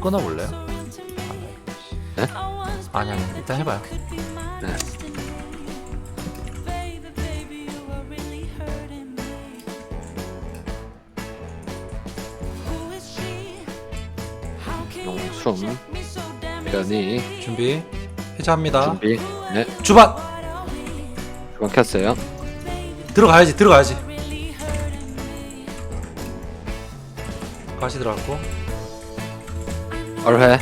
끊어볼래요? 네? 아니 아니 일단 해봐요. 네. 용숨. 변이. 준비. 해제합니다. 준비. 네. 주반! 주방 켰어요. 들어가야지 들어가야지. 가시 들어갔고 얼회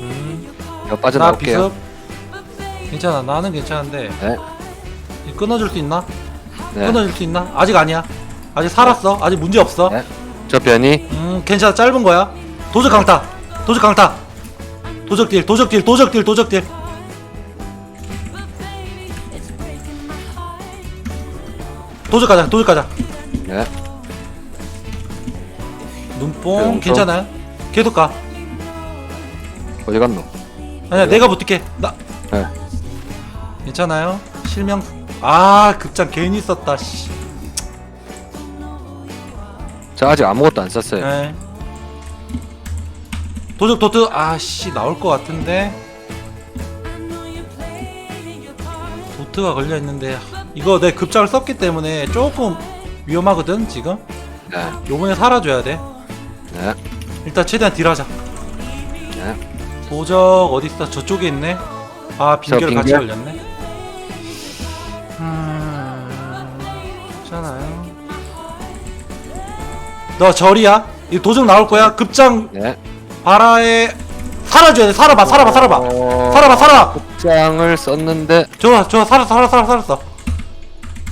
음, 저나 빠져나올게요. 비습? 괜찮아. 나는 괜찮은데. 네. 이 끊어줄 수 있나? 네. 끊어줄 수 있나? 아직 아니야. 아직 살았어. 아직 문제 없어. 네. 저 변이? 음 괜찮아. 짧은 거야. 도적 강타. 도적 강타. 도적 딜 도적 딜 도적 딜 도적 딜. 도적 가자 도적 가자. 네. 눈뽕 눈뽕. 괜찮아요? 계속 가 어디 갔노? 아니야 내가 붙을게. 나. 네. 괜찮아요? 실명? 아 급장 괜히 썼다 씨. 저 아직 아무것도 안 썼어요. 네. 도적 도트 아씨 나올 것 같은데. 도트가 걸려 있는데. 이거 내 급장을 썼기 때문에 조금 위험하거든 지금? 네. 요번에 살아줘야 돼. 네. 일단 최대한 딜하자. 네. 도적 어디 있어 저쪽에 있네? 아 빙결 같이 빙결? 걸렸네? 음 괜찮아요. 너 절이야? 이 도적 나올 거야? 급장 네. 바라에 살아줘야 돼. 살아봐 살아봐 살아봐. 어... 살아봐 살아 장을 썼는데. 좋아 좋아. 살았어 살았어 살았어 살았어.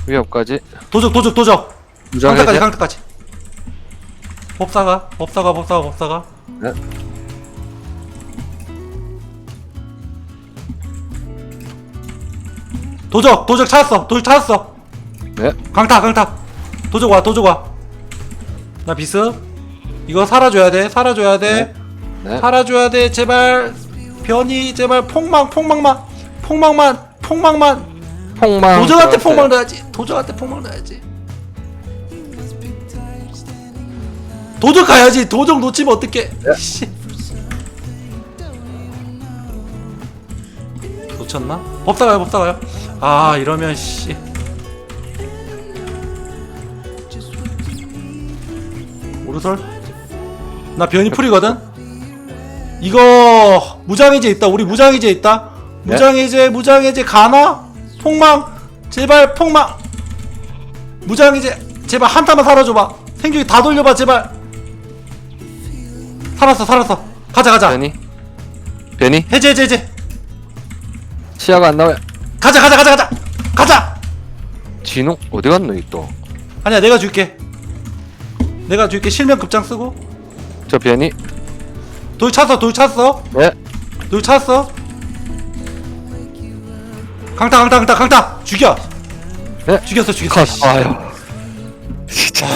위협까지? 도적 도적 도적. 무장 강타까지 해제 강타까지. 법사가 법사가 법사가 법사가. 네. 도적 도적 찾았어 도적 찾았어. 네. 강타 강타. 도적 와 도적 와나 비스. 이거 살아줘야 돼 살아줘야 돼. 네. 살아줘야 돼 제발. 변이 제발 폭망 폭망만. 폭망만 폭망만. 폭망 도적한테. 폭망 넣어야지. 도적한테 폭망 넣어야지. 도적 가야지. 도적 놓치면 어떡해. 네. 씨. 놓쳤나? 법사 가요 법사 가요 아 이러면 씨. 오르설? 나 변이 풀이거든? 이거 무장해제 있다. 우리 무장해제 있다? 네. 무장해제 무장해제 가나? 폭망? 제발 폭망! 무장해제 제발 한타만 살아줘봐. 생존기 다 돌려봐 제발. 살았어 살았어. 가자 가자. 변이? 변이? 해제 해제 해제. 시야가 안 나와요 가자 가자 가자 가자. 가자. 진홍 어디 갔노 이또저 아니야 내가 줄게. 내가 줄게. 실명 급장 쓰고. 변이? 돌 찼어 돌 찼어? 네. 돌 찼어? 강타 강타 강타 강타. 죽여. 네. 죽였어 죽였어. 씨. 아유 진짜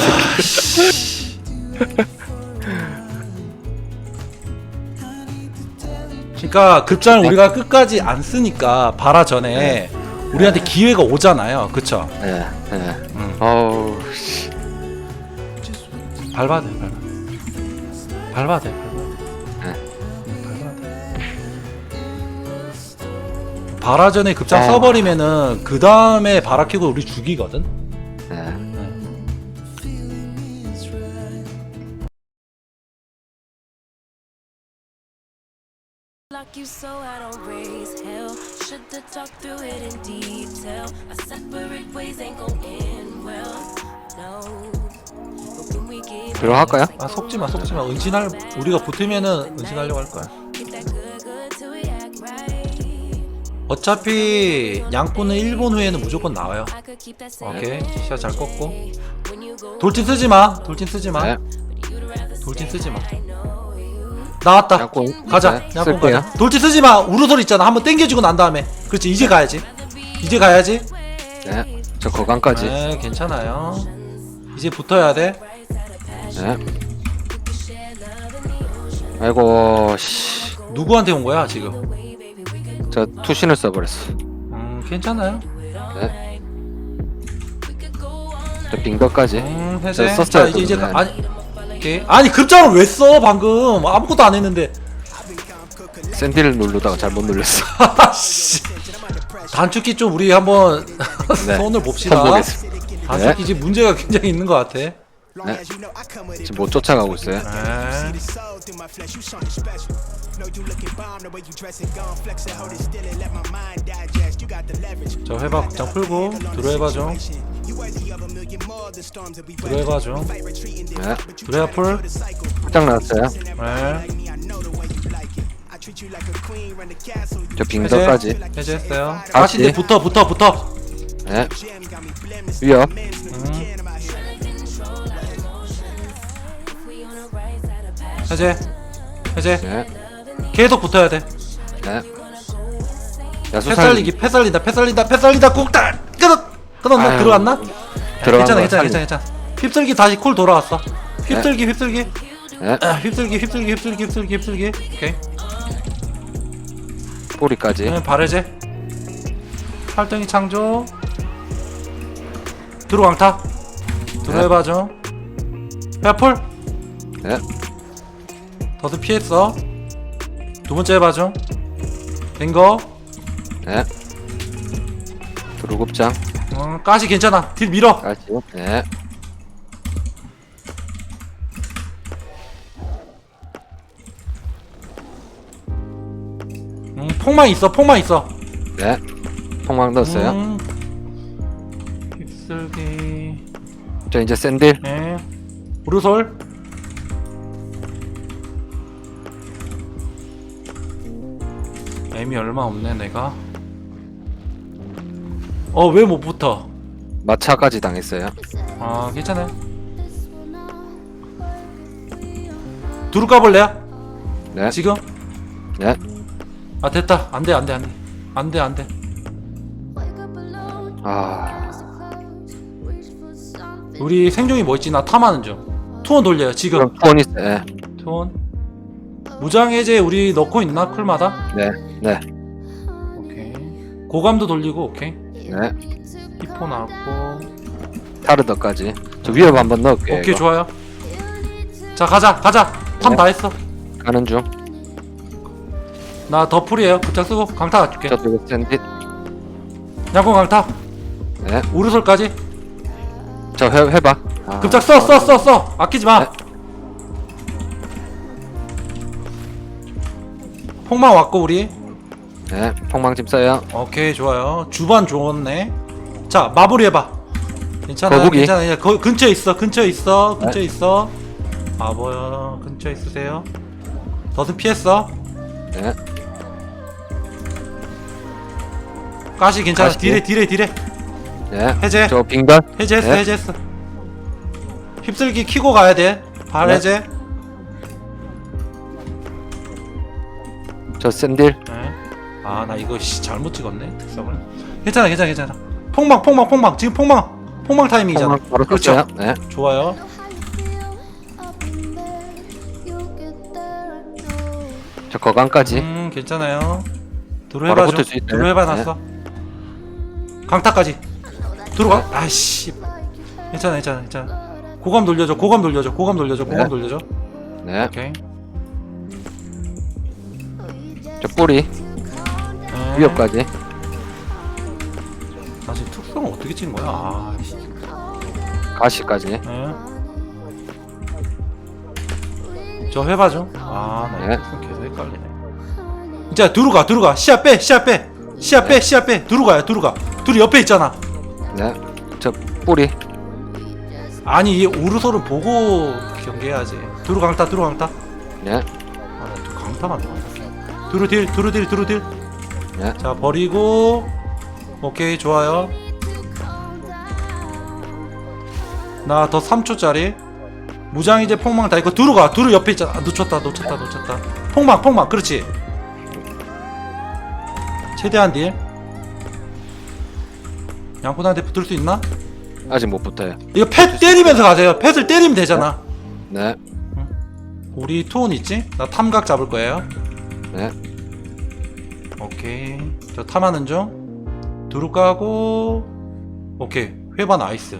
그러니까 급장을 우리가 끝까지 안 쓰니까 바라 전에 우리한테 기회가 오잖아요 그쵸 네, 네. 음. 어우 씨. 밟아야 돼 밟아 밟아야 돼 네. 밟아야 돼 바라 전에 급장 어. 써버리면은 그 다음에 바라 키고 우리 죽이거든 you so I don't raise hell. Should've talked through it in detail. Our separate ways ain't gon' end well. No. But when we get 들어갈까요? 아 속지 마 속지 마 은신할 우리가 붙으면은 은신하려고 할 거야 get that good good till we act right. 어차피 양꾼은 1분 후에는 무조건 나와요 I could keep that 오케이 시야 잘 꺾고 when you go 돌진 쓰지 마 돌진 쓰지 마 네. but you'd rather 돌진 stay. 쓰지 마 I know. 나왔다. 양꾼 가자. 네, 양꾼 쓸게요. 가자. 돌진 쓰지 마. 우르솔 있잖아. 한번 땡겨주고 난 다음에. 그렇지. 이제 가야지. 이제 가야지. 네. 저 거강까지. 네 괜찮아요. 이제 붙어야 돼. 네. 아이고 씨. 누구한테 온 거야 지금? 저 투신을 써버렸어. 음 괜찮아요. 네. 저 빙거까지. 음저자 썼어요, 이제 이제. 가, 아니 오케이. 아니 급장을 왜써 방금 아무것도 안 했는데 샌디를 누르다가 잘못 눌렀어. 아씨 단축키 좀 우리 한번 네. 손을 봅시다 선보겠습니다. 단축키 지금 문제가 굉장히 있는 것 같아 네. 지금 못 쫓아가고 있어요. 네. 저 해봐 극장 풀고 들어 해봐 좀 들어해봐 좀 네. 들어야 풀 확장 나왔어요. 네. 저 빙서까지. 해제 해제했어요 다시. 다시 붙어 붙어 붙어 네. 위협. 해제 해제 네. 계속 붙어야 돼 네. 야수 패살 살리기 패 살린다 패 살린다 패 살린다 꾹다 끊었나 아유, 들어갔나? 들어간 괜찮아 거 괜찮아 괜찮아 괜찮아. 휩쓸기 다시 쿨 돌아왔어. 휩쓸기 휩쓸기. 네. 아, 휩쓸기 휩쓸기 휩쓸기 휩쓸기 휩쓸기. 오케이. 꼬리까지. 네, 발해제. 활동이 창조. 들어 왕타. 들어해봐 좀 페아풀. 네. 더스 피했어. 두 번째 해봐 좀 된거. 네. 두루곱장. 어, 가시 괜찮아 딜 밀어 까지. 네. 음, 폭망 있어 폭망 있어 네. 폭망 넣었어요. 음, 휩쓸기 저 이제 샌딜. 네. 우르솔 애미 얼마 없네 내가 어 왜 못 붙어 마차까지 당했어요. 아 괜찮아 두루 까볼래요? 네. 지금? 네. 아 됐다 안돼 안돼 안돼 안돼 안돼 아. 우리 생존이 뭐 있지 나 탐하는 중 투원 돌려요 지금 그럼 투원 있어요. 네. 투원 무장 해제 우리 넣고 있나 쿨마다? 네. 네. 오케이 고감도 돌리고 오케이 네. 히포 나왔고 타르더까지. 저 위협 한번 넣을게요. 오케이 이거. 좋아요 자 가자 가자 탐 네. 다 했어 가는 중. 나 더풀이에요 부착 쓰고 강타 갈게 저쪽에 샌딜. 양궁 강타 네. 우르솔까지 저 해, 해봐. 아, 급작 써 써 써 써 아끼지 마 네. 폭망 왔고 우리 네. 폭망짐 써요. 오케이 좋아요 주반 좋았네 자 마무리 해봐 괜찮아 거북이. 괜찮아 괜찮아. 거, 근처에 있어 근처에 있어 근처에 네. 있어 아 뭐야 근처에 있으세요 덫은 피했어 네. 가시 괜찮아 가시. 딜해 딜해 딜해 네. 해제 저 빙단. 해제했어 네. 해제했어 휩쓸기 키고 가야 돼 발 네. 해제 저 샌딜. 네. 아 나 이거 씨, 잘못 찍었네 특성을. 괜찮아 괜찮아 괜찮아. 폭망 폭망 폭망. 지금 폭망 폭망 타이밍이잖아. 폭망 바로 그렇죠. 네. 좋아요. 저 거강까지. 음 괜찮아요. 바로 들어해봐 붙을 있어요. 들어해봐 놨어. 강타까지. 들어가? 아씨. 괜찮아 괜찮아 괜찮아. 고감 돌려줘 고감 돌려줘 고감 돌려줘 고감 네. 돌려줘. 네. 오케이. 저 뿌리. 네. 위협까지. 나 지금 특성을 어떻게 찍은 거야 아 씨. 가시까지. 네. 저 해봐 좀아나 네. 특성 계속 헷갈리네 자 두루가 두루가 시야 빼 시야 빼 시야 빼 시야 빼 두루가야 두루가 둘이 옆에 있잖아 네. 저 뿌리. 아니 이 오르소를 보고 경계해야지 두루 강타 두루 강타 네. 아 나 강타만 좋아 두루 딜 두루 딜 두루 딜 네. 자 버리고. 오케이 좋아요. 나 더 3초짜리. 무장 이제 폭망 다 있고 두루가. 두루 옆에 있잖아 아, 놓쳤다 놓쳤다 놓쳤다. 폭망 폭망. 그렇지. 최대한 딜. 양푼한테 붙을 수 있나? 아직 못 붙어요. 이거 팻 때리면서 가세요. 팻을 때리면 되잖아. 네. 우리 투혼 있지? 나 탐각 잡을 거예요. 네. 오케이 저 탐하는 중 두루 까고 오케이 회바 나이스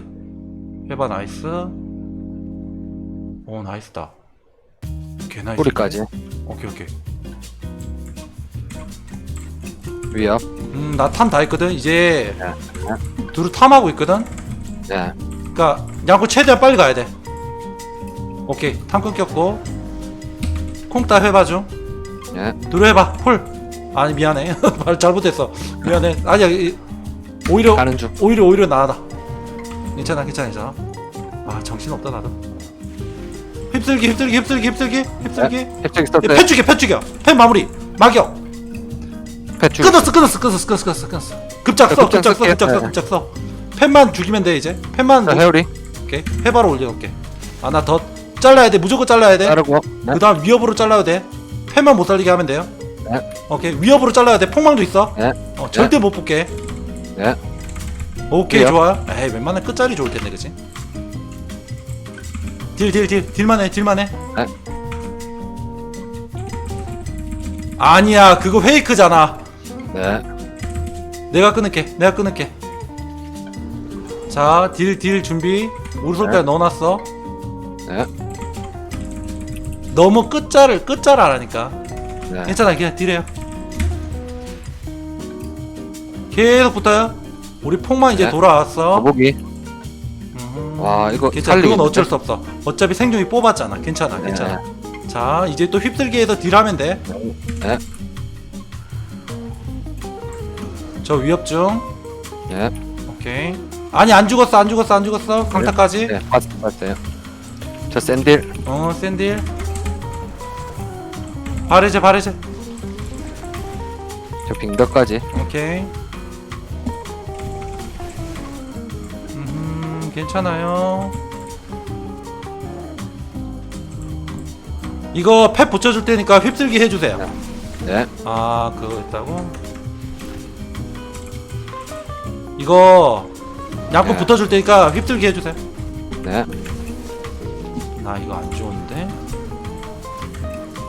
회바 나이스 오 나이스다 개 나이스 뿌리까지. 오케이 오케이 위협. 음, 나 탐 다 했거든. 이제 네. 두루 탐하고 있거든. 네. 그러니까 양코 최대한 빨리 가야 돼. 오케이, 탐 끊겼고. 콩따 해봐 좀. 네. 두루 해봐. 폴. 아니 미안해. 말 잘못했어. 미안해. 아니야. 이- 오히려 가는 중. 오히려 오히려 나아다. 괜찮아, 괜찮아, 괜찮아. 아 정신 없다 나도. 휩쓸기, 휩쓸기, 휩쓸기, 휩쓸기, 휩쓸기. 야, 썼어요. 펜 죽여, 펜 죽여. 펜 마무리. 패추. 끊었어, 끊었어, 끊었어, 끊었어, 끊었어, 끊었어. 급작 써, 아, 급작 급작 써, 쓸게요. 급작 써, 네. 급작 써. 펜만 죽이면 돼 이제. 펜만. 자, 못- 회오리. 오케이. 해바로 올려놓게. 아 나 더 잘라야 돼. 무조건 잘라야 돼. 자르고. 네. 그다음 위협으로 잘라야 돼. 펜만 못 살리게 하면 돼요. 네. 오케이. 위협으로 잘라야 돼. 폭망도 있어. 네. 어, 절대 못 볼게. 네. 오케이 위협. 좋아요. 에이 웬만한 끝자리 좋을 텐데 그치? 딜 딜 딜 딜만해 딜만해. 네. 아니야 그거 페이크잖아. 네. 내가 끊을게. 내가 끊을게. 자, 딜, 딜 준비. 오른손까지 네. 넣어놨어. 네. 너무 끝자를, 끝자를 안 하니까. 네. 괜찮아, 그냥 딜해요. 계속 붙어요. 우리 폭만 이제 네. 돌아왔어. 거북이. 음, 와, 이거 괜찮아. 그건 살리겠는데? 어쩔 수 없어. 어차피 생존이 뽑았잖아. 괜찮아, 네. 괜찮아. 자, 이제 또 휩쓸기에서 딜하면 돼. 네. 저 위협 중. 네. 오케이. 아니, 안 죽었어, 안 죽었어, 안 죽었어. 강타까지. 네. 봤, 봤어요. 저 샌딜. 어, 샌딜. 바르제, 바르제. 저 빙덕까지. 오케이. 음, 괜찮아요. 이거 팻 붙여줄 테니까 휩쓸기 해주세요. 네. 아, 그거 있다고? 이거 양푼 네. 붙어줄 테니까 휩쓸기 해주세요. 네. 나 이거 안 좋은데?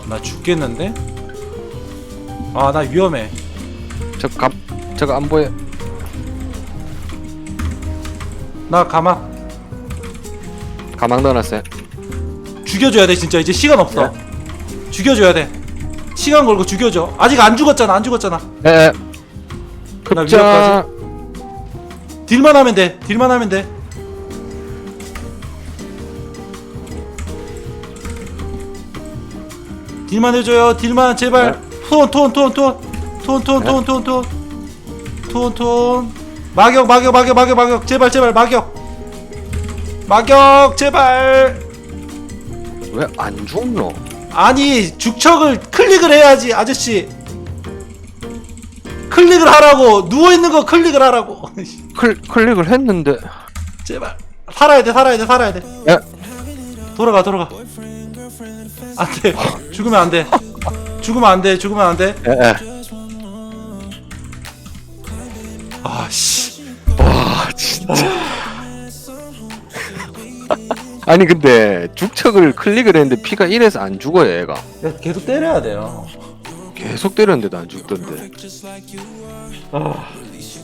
나 죽겠는데? 아, 나 위험해. 저 감, 저거 안 보여. 나 가마. 가망 넣어놨어요. 죽여줘야 돼 진짜 이제 시간 없어 죽여줘야 돼 시간 걸고 죽여줘 아직 안 죽었잖아 안 죽었잖아 네. 나 급자. 위협까지. 딜만 하면 돼 딜만 하면 돼 딜만 해줘요. 딜만 제발. 톤톤톤톤톤톤톤톤톤톤톤. 마격 마격 마격 마격 마격. 제발 제발 마격. 마격 제발. 왜 안 죽노? 아니 죽척을 클릭을 해야지 아저씨. 클릭을 하라고. 누워있는 거 클릭을 하라고. 클, 클릭을 했는데. 제발. 살아야 돼 살아야 돼 살아야 돼. 네. 돌아가 돌아가 안돼. 죽으면 안돼. 죽으면 안돼. 죽으면 안돼. 예, 예. 아씨. 와, 진짜. 아니, 근데 죽척을 클릭을 했는데 피가 1에서 안 죽어요, 얘가. 계속 때려야 돼요. 계속 때렸는데도 안 죽던데. 아,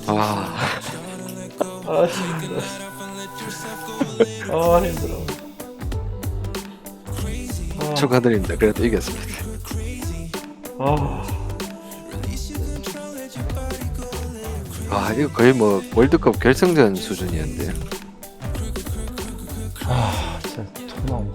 아, 아 힘들어. 아 힘들어. 아, 축하드립니다. 그래도 이겼습니다. 아. 아, 이거 거의 뭐 월드컵 결승전 수준이었는데요. 아 진짜 토나온다